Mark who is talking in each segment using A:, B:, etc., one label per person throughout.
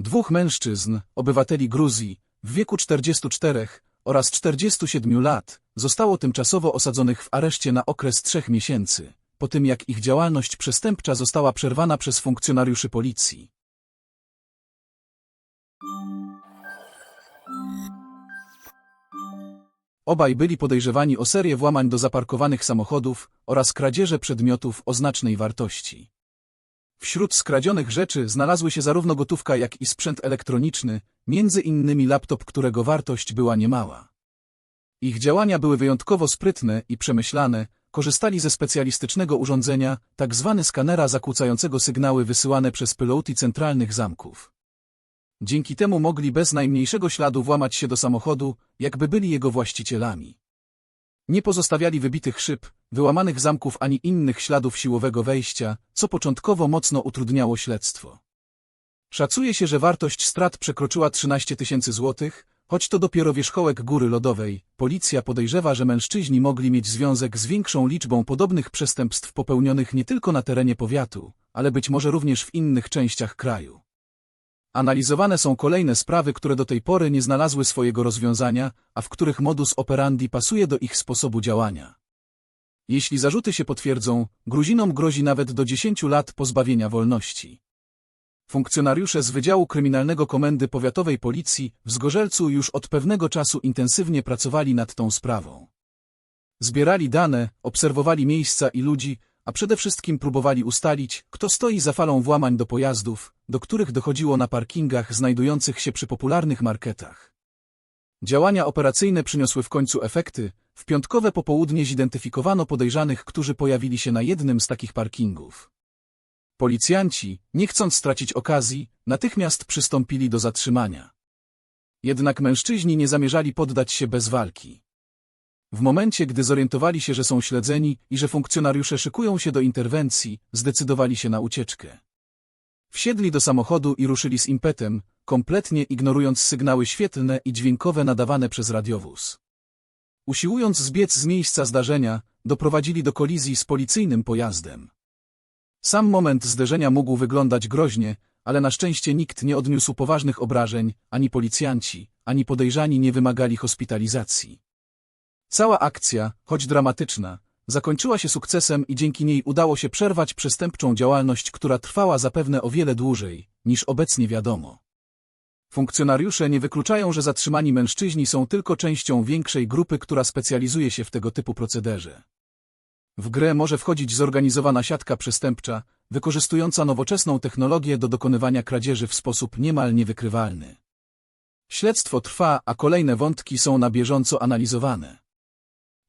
A: Dwóch mężczyzn, obywateli Gruzji, w wieku 44 oraz 47 lat, zostało tymczasowo osadzonych w areszcie na okres trzech miesięcy, po tym jak ich działalność przestępcza została przerwana przez funkcjonariuszy policji. Obaj byli podejrzewani o serię włamań do zaparkowanych samochodów oraz kradzieże przedmiotów o znacznej wartości. Wśród skradzionych rzeczy znalazły się zarówno gotówka, jak i sprzęt elektroniczny, między innymi laptop, którego wartość była niemała. Ich działania były wyjątkowo sprytne i przemyślane, korzystali ze specjalistycznego urządzenia, tak zwane skanera zakłócającego sygnały wysyłane przez piloty centralnych zamków. Dzięki temu mogli bez najmniejszego śladu włamać się do samochodu, jakby byli jego właścicielami. Nie pozostawiali wybitych szyb, wyłamanych zamków ani innych śladów siłowego wejścia, co początkowo mocno utrudniało śledztwo. Szacuje się, że wartość strat przekroczyła 13 tysięcy złotych, choć to dopiero wierzchołek góry lodowej. Policja podejrzewa, że mężczyźni mogli mieć związek z większą liczbą podobnych przestępstw popełnionych nie tylko na terenie powiatu, ale być może również w innych częściach kraju. Analizowane są kolejne sprawy, które do tej pory nie znalazły swojego rozwiązania, a w których modus operandi pasuje do ich sposobu działania. Jeśli zarzuty się potwierdzą, Gruzinom grozi nawet do 10 lat pozbawienia wolności. Funkcjonariusze z Wydziału Kryminalnego Komendy Powiatowej Policji w Zgorzelcu już od pewnego czasu intensywnie pracowali nad tą sprawą. Zbierali dane, obserwowali miejsca i ludzi, a przede wszystkim próbowali ustalić, kto stoi za falą włamań do pojazdów, do których dochodziło na parkingach znajdujących się przy popularnych marketach. Działania operacyjne przyniosły w końcu efekty. W piątkowe popołudnie zidentyfikowano podejrzanych, którzy pojawili się na jednym z takich parkingów. Policjanci, nie chcąc stracić okazji, natychmiast przystąpili do zatrzymania. Jednak mężczyźni nie zamierzali poddać się bez walki. W momencie, gdy zorientowali się, że są śledzeni i że funkcjonariusze szykują się do interwencji, zdecydowali się na ucieczkę. Wsiedli do samochodu i ruszyli z impetem, kompletnie ignorując sygnały świetlne i dźwiękowe nadawane przez radiowóz. Usiłując zbiec z miejsca zdarzenia, doprowadzili do kolizji z policyjnym pojazdem. Sam moment zderzenia mógł wyglądać groźnie, ale na szczęście nikt nie odniósł poważnych obrażeń, ani policjanci, ani podejrzani nie wymagali hospitalizacji. Cała akcja, choć dramatyczna, zakończyła się sukcesem i dzięki niej udało się przerwać przestępczą działalność, która trwała zapewne o wiele dłużej, niż obecnie wiadomo. Funkcjonariusze nie wykluczają, że zatrzymani mężczyźni są tylko częścią większej grupy, która specjalizuje się w tego typu procederze. W grę może wchodzić zorganizowana siatka przestępcza, wykorzystująca nowoczesną technologię do dokonywania kradzieży w sposób niemal niewykrywalny. Śledztwo trwa, a kolejne wątki są na bieżąco analizowane.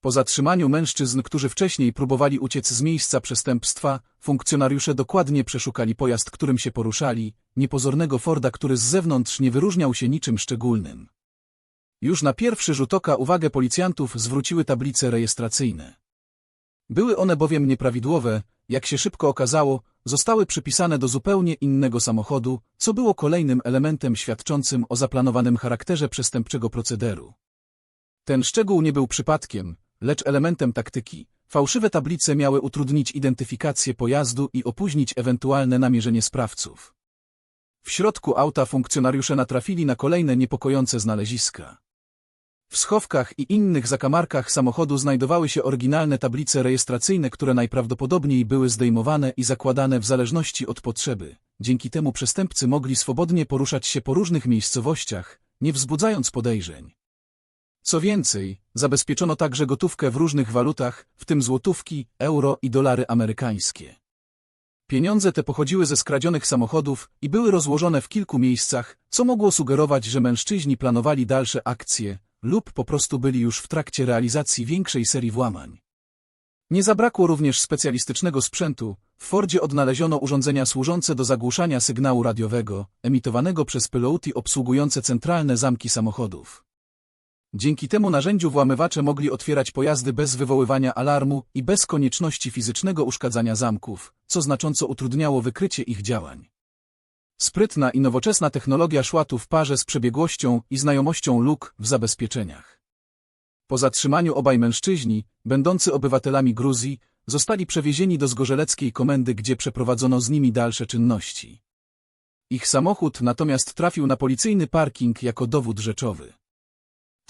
A: Po zatrzymaniu mężczyzn, którzy wcześniej próbowali uciec z miejsca przestępstwa, funkcjonariusze dokładnie przeszukali pojazd, którym się poruszali, niepozornego Forda, który z zewnątrz nie wyróżniał się niczym szczególnym. Już na pierwszy rzut oka uwagę policjantów zwróciły tablice rejestracyjne. Były one bowiem nieprawidłowe, jak się szybko okazało, zostały przypisane do zupełnie innego samochodu, co było kolejnym elementem świadczącym o zaplanowanym charakterze przestępczego procederu. Ten szczegół nie był przypadkiem, lecz elementem taktyki. Fałszywe tablice miały utrudnić identyfikację pojazdu i opóźnić ewentualne namierzenie sprawców. W środku auta funkcjonariusze natrafili na kolejne niepokojące znaleziska. W schowkach i innych zakamarkach samochodu znajdowały się oryginalne tablice rejestracyjne, które najprawdopodobniej były zdejmowane i zakładane w zależności od potrzeby. Dzięki temu przestępcy mogli swobodnie poruszać się po różnych miejscowościach, nie wzbudzając podejrzeń. Co więcej, zabezpieczono także gotówkę w różnych walutach, w tym złotówki, euro i dolary amerykańskie. Pieniądze te pochodziły ze skradzionych samochodów i były rozłożone w kilku miejscach, co mogło sugerować, że mężczyźni planowali dalsze akcje lub po prostu byli już w trakcie realizacji większej serii włamań. Nie zabrakło również specjalistycznego sprzętu. W Fordzie odnaleziono urządzenia służące do zagłuszania sygnału radiowego, emitowanego przez piloty obsługujące centralne zamki samochodów. Dzięki temu narzędziu włamywacze mogli otwierać pojazdy bez wywoływania alarmu i bez konieczności fizycznego uszkadzania zamków, co znacząco utrudniało wykrycie ich działań. Sprytna i nowoczesna technologia szła tu w parze z przebiegłością i znajomością luk w zabezpieczeniach. Po zatrzymaniu obaj mężczyźni, będący obywatelami Gruzji, zostali przewiezieni do Zgorzeleckiej Komendy, gdzie przeprowadzono z nimi dalsze czynności. Ich samochód natomiast trafił na policyjny parking jako dowód rzeczowy.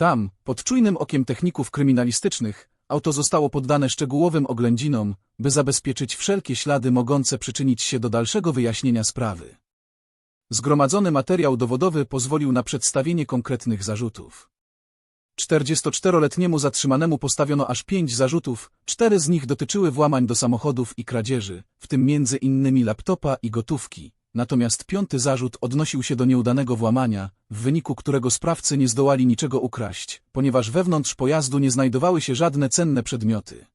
A: Tam, pod czujnym okiem techników kryminalistycznych, auto zostało poddane szczegółowym oględzinom, by zabezpieczyć wszelkie ślady mogące przyczynić się do dalszego wyjaśnienia sprawy. Zgromadzony materiał dowodowy pozwolił na przedstawienie konkretnych zarzutów. 44-letniemu zatrzymanemu postawiono aż pięć zarzutów, cztery z nich dotyczyły włamań do samochodów i kradzieży, w tym między innymi laptopa i gotówki. Natomiast piąty zarzut odnosił się do nieudanego włamania, w wyniku którego sprawcy nie zdołali niczego ukraść, ponieważ wewnątrz pojazdu nie znajdowały się żadne cenne przedmioty.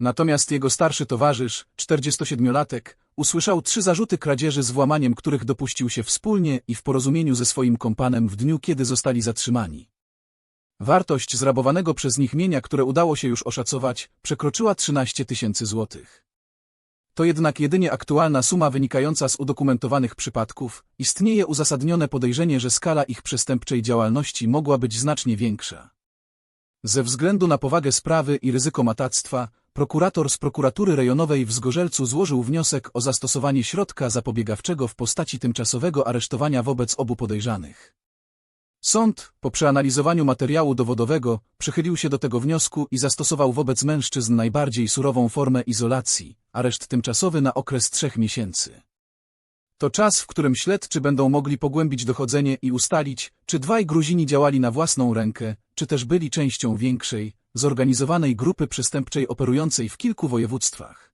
A: Natomiast jego starszy towarzysz, 47-latek, usłyszał trzy zarzuty kradzieży z włamaniem, których dopuścił się wspólnie i w porozumieniu ze swoim kompanem w dniu, kiedy zostali zatrzymani. Wartość zrabowanego przez nich mienia, które udało się już oszacować, przekroczyła 13 tysięcy złotych. To jednak jedynie aktualna suma wynikająca z udokumentowanych przypadków, istnieje uzasadnione podejrzenie, że skala ich przestępczej działalności mogła być znacznie większa. Ze względu na powagę sprawy i ryzyko matactwa, prokurator z prokuratury rejonowej w Zgorzelcu złożył wniosek o zastosowanie środka zapobiegawczego w postaci tymczasowego aresztowania wobec obu podejrzanych. Sąd, po przeanalizowaniu materiału dowodowego, przychylił się do tego wniosku i zastosował wobec mężczyzn najbardziej surową formę izolacji, areszt tymczasowy na okres trzech miesięcy. To czas, w którym śledczy będą mogli pogłębić dochodzenie i ustalić, czy dwaj Gruzini działali na własną rękę, czy też byli częścią większej, zorganizowanej grupy przestępczej operującej w kilku województwach.